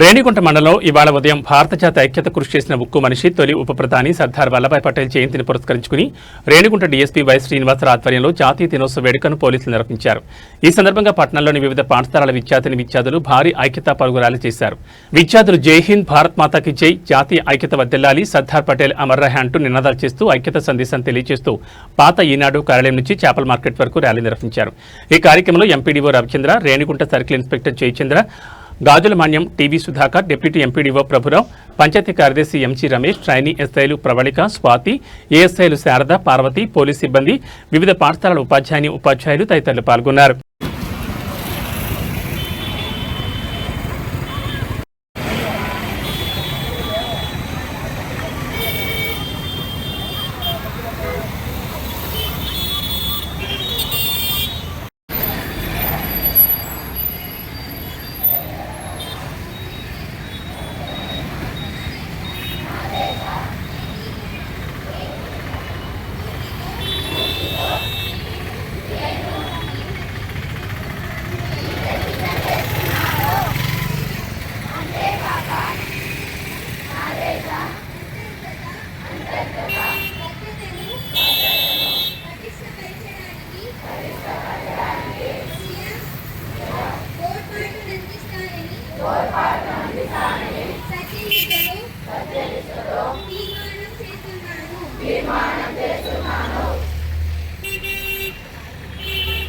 రేణిగుంట మండలం ఇవాళ ఉదయం భారత జాతి ఐక్యత కృషి చేసిన ఉక్కు మనిషి తొలి ఉప ప్రధాని సర్దార్ వల్లభాయ్ పటేల్ జయంతిని పురస్కరించుకుని రేణిగుంట డీఎస్పీ వై శ్రీనివాసరావు ఆధ్వర్యంలో జాతీయ దినోత్సవ వేడుకను పోలీసులు నిర్వహించారు. ఈ సందర్భంగా పట్టణంలోని వివిధ పాఠశాలల విద్యార్థిని విద్యార్థులు భారీ ఐక్యతా పరుగు ర్యాలీ చేశారు. విద్యార్థులు జై హింద్ భారత్ మాతాకి జై జాతీయ ఐక్యత వద్దెల్లాలి సర్దార్ పటేల్ అమర్ రహే అంటూ నినాదాలు చేస్తూ ఐక్యత సందేశం తెలియజేస్తూ పాత ఈనాడు కార్యాలయం నుంచి చేపల మార్కెట్ వరకు ర్యాలీ నిర్వహించారు. ఈ కార్యక్రమంలో MPDO Ravichandra Renigunta circle inspector Jayachandra Gajula Manyam TV Sudhakar deputy MPDO Prabhurao panchayat కార్యదర్శి ఎంసీ రమేష్ ట్రైనీ ఎస్ఐలు ప్రవళిక స్వాతి ఏఎస్ఐలు శారద పార్వతి పోలీస్ సిబ్బంది వివిధ పాఠశాలల ఉపాధ్యాయుని ఉపాధ్యాయులు తదితరులు పాల్గొన్నారు.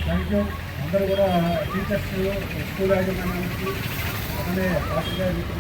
థ్యాంక్ యూ అందరూ కూడా టీచర్స్ స్కూల్ యాజమాన్యానికి అలానే పాత్రికేయ